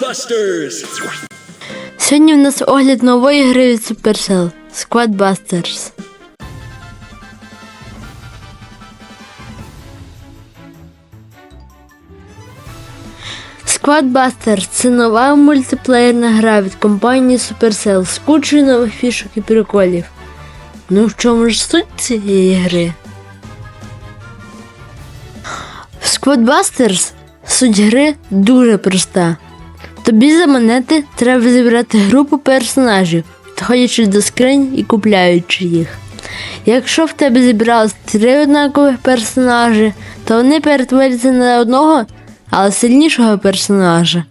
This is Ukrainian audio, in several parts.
Busters! Сьогодні в нас огляд нової гри від Supercell Squad Busters. Це нова мультиплеєрна гра від компанії Supercell з кучою нових фішок і приколів. Ну в чому ж суть цієї гри? В Squad суть гри дуже проста. Тобі за монети треба зібрати групу персонажів, підходячи до скринь і купляючи їх. Якщо в тебе зібралось три однакових персонажі, то вони перетворяться на одного, але сильнішого персонажа.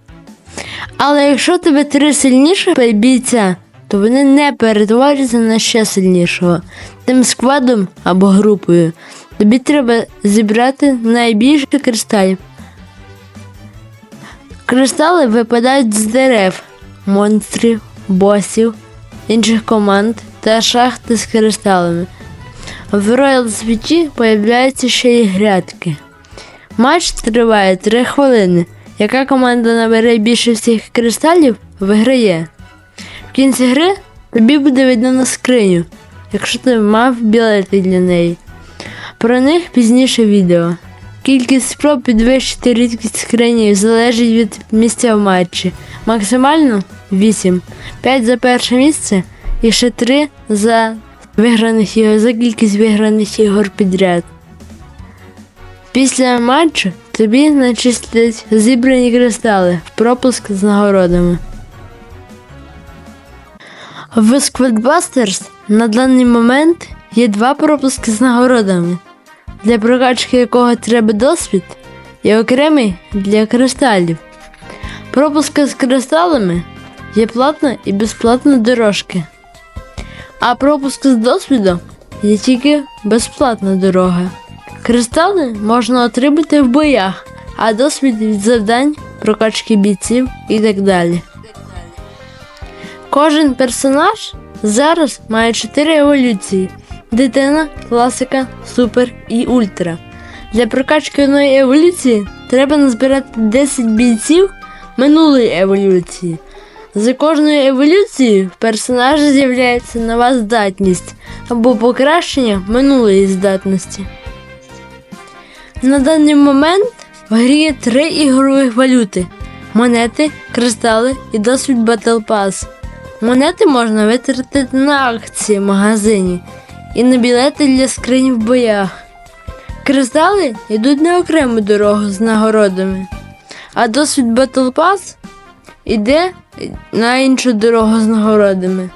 Але якщо в тебе три сильніших бійця, то вони не перетворяться на ще сильнішого. Тим складом або групою тобі треба зібрати найбільше кристалів. Кристали випадають з дерев, монстрів, босів, інших команд та шахти з кристалами. В Royal світі появляються ще й грядки. Матч триває 3 хвилини. Яка команда набере більше всіх кристалів, виграє. В кінці гри тобі буде видно на скриню, якщо ти мав білети для неї. Про них пізніше відео. Кількість спроб підвищити рідкість скринів залежить від місця в матчі. Максимально 8. 5 за перше місце і ще 3 за виграних ігор, за кількість виграних ігор підряд. Після матчу тобі начислять зібрані кристали в пропуск з нагородами. В Squadbusters на даний момент є два пропуски з нагородами для прокачки якого треба досвід, і окремий для кристалів. Пропуска з кристалами є платна і безплатна дорожки. А пропуск з досвідом є тільки безплатна дорога. Кристали можна отримати в боях, а досвід від завдань, прокачки бійців і так далі. Кожен персонаж зараз має 4 еволюції. Дитина, класика, супер і ультра. Для прокачки одної еволюції треба назбирати 10 бійців минулої еволюції. За кожною еволюцією в персонажа з'являється нова здатність або покращення минулої здатності. На даний момент в грі є три ігрових валюти: монети, кристали і досвід Battle Pass. Монети можна витратити на акції в магазині і на білети для скринь в боях. Кристали йдуть на окрему дорогу з нагородами, а досвід Battle Pass іде на іншу дорогу з нагородами.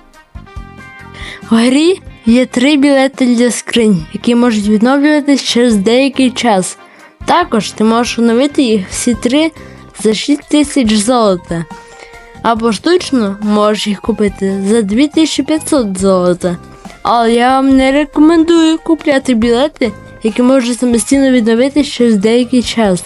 В грі є три білети для скринь, які можуть відновлюватись через деякий час. Також ти можеш оновити їх всі три за 6 тисяч золота. Або штучно можеш їх купити за 2500 золота. Але я вам не рекомендую купляти білети, які можуть самостійно відновитись через деякий час.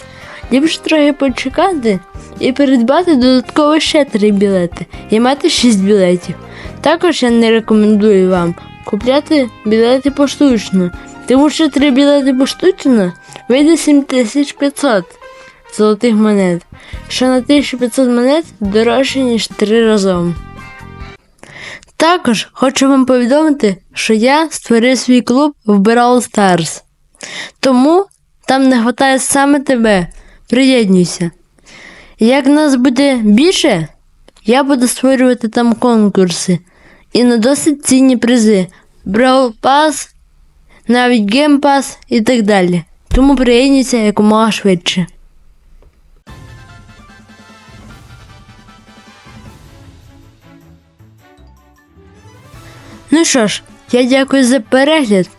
Ліпше трохи почекати і придбати додатково ще 3 білети і мати 6 білетів. Також я не рекомендую вам купляти білети поштучно, тому що 3 білети поштучно вийде 7500 золотих монет, що на 1500 монет дорожче, ніж 3 разом. Також хочу вам повідомити, що я створив свій клуб в Brawl Stars. Тому там не вистачає саме тебе. Приєднуйся. Як нас буде більше, я буду створювати там конкурси і на досить цінні призи. Brawl Pass, навіть Game Pass і так далі. Тому приєднуйся якомога швидше. Ну що ж, я дякую за перегляд.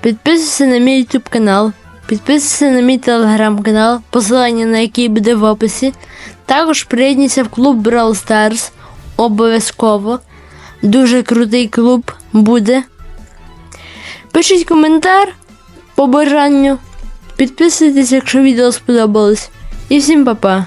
Підписуйся на мій YouTube канал, підписуйся на мій телеграм-канал, посилання на який буде в описі. Також приєднуйся в клуб Brawl Stars. Обов'язково. Дуже крутий клуб буде. Пишіть коментар по бажанню. Підписуйтесь, якщо відео сподобалось. І всім па-па!